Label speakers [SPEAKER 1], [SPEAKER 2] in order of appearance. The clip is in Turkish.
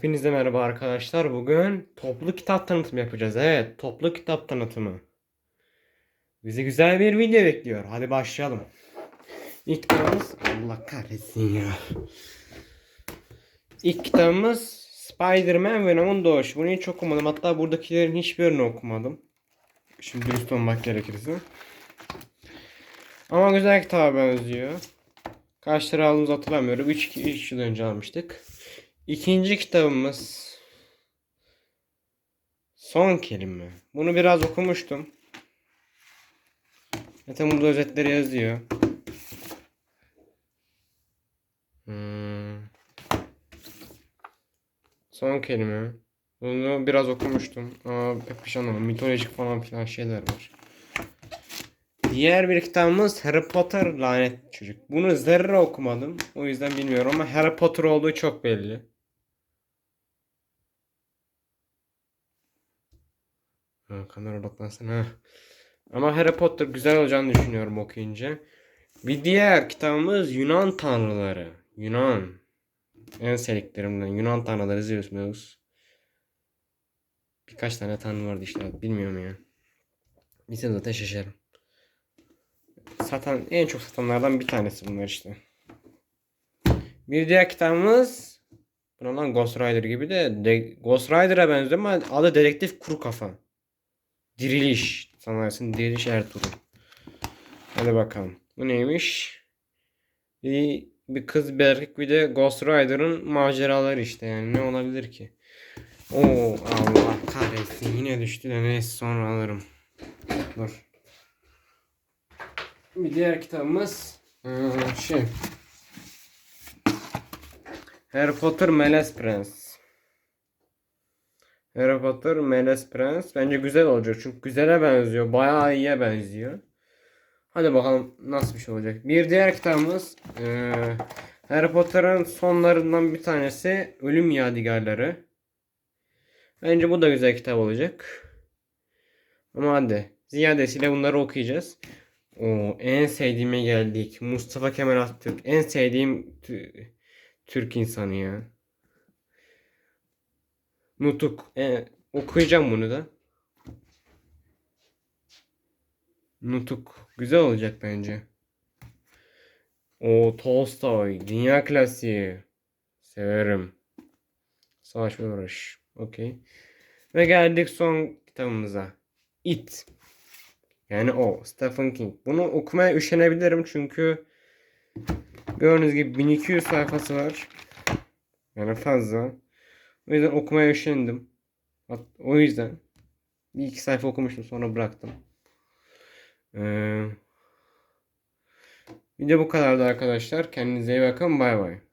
[SPEAKER 1] Hepinize merhaba arkadaşlar. Bugün toplu kitap tanıtımı yapacağız. Evet, toplu kitap tanıtımı. Bizi güzel bir video bekliyor. Hadi başlayalım. İlk kitabımız Allah kahretsin ya. İlk kitabımız Spider-Man Venom'un doğuşu. Bunu hiç okumadım. Hatta buradakilerin hiçbirini okumadım. Şimdi dürüst olmak gerekirse. Ama güzel kitaba benziyor. Kaç lira aldığımızı hatırlamıyorum. 3 3 yıl önce almıştık. İkinci kitabımız Son kelime. Bunu biraz okumuştum. Zaten burada özetleri yazıyor. Hmm. Son kelime. Bunu biraz okumuştum. Ama pek bir şey anlamadım. Mitolojik falan filan şeyler var. Diğer bir kitabımız Harry Potter Lanet Çocuk. Bunu zerre okumadım. O yüzden bilmiyorum ama Harry Potter olduğu çok belli. Kamera odaklansın ha. Ama Harry Potter güzel olacağını düşünüyorum okuyunca. Bir diğer kitabımız Yunan Tanrıları. Yunan. En sevdiklerimden. Yunan Tanrıları izliyorsunuz. Birkaç tane tanrı vardı işte. Bilmiyorum ya. Bilsem zaten şaşarım. Satan, en çok satanlardan bir tanesi bunlar işte. Bir diğer kitabımız Buna lan Ghost Rider gibi de, de Ghost Rider'a benziyor ama adı Dedektif Kuru Kafa. Diriliş. Sanarsın Diriliş Ertuğrul. Hadi bakalım. Bu neymiş? Bir, bir kız bir erkek bir de Ghost Rider'ın maceraları işte yani ne olabilir ki? Oo Allah kahretsin yine düştü de neyse sonra alırım. Dur. Bir diğer kitabımız ee, şey Harry Potter Melez Prens. Harry Potter Melez Prens bence güzel olacak çünkü güzele benziyor. Bayağı iyiye benziyor. Hadi bakalım nasıl bir şey olacak. Bir diğer kitabımız eee, Harry Potter'ın sonlarından bir tanesi Ölüm Yadigarları. Bence bu da güzel kitap olacak. Ama hadi ziyadesiyle bunları okuyacağız. O en sevdiğime geldik. Mustafa Kemal Atatürk. En sevdiğim tü- Türk insanı ya. Nutuk. E, okuyacağım bunu da. Nutuk. Güzel olacak bence. O Tolstoy. Dünya klasiği. Severim. Savaş ve Barış. Okey. Ve geldik son kitabımıza. It. Yani o. Stephen King. Bunu okumaya üşenebilirim çünkü gördüğünüz gibi 1200 sayfası var. Yani fazla. O yüzden okumaya üşendim. O yüzden bir iki sayfa okumuştum sonra bıraktım. Ee, video bu kadardı arkadaşlar. Kendinize iyi bakın. Bay bay.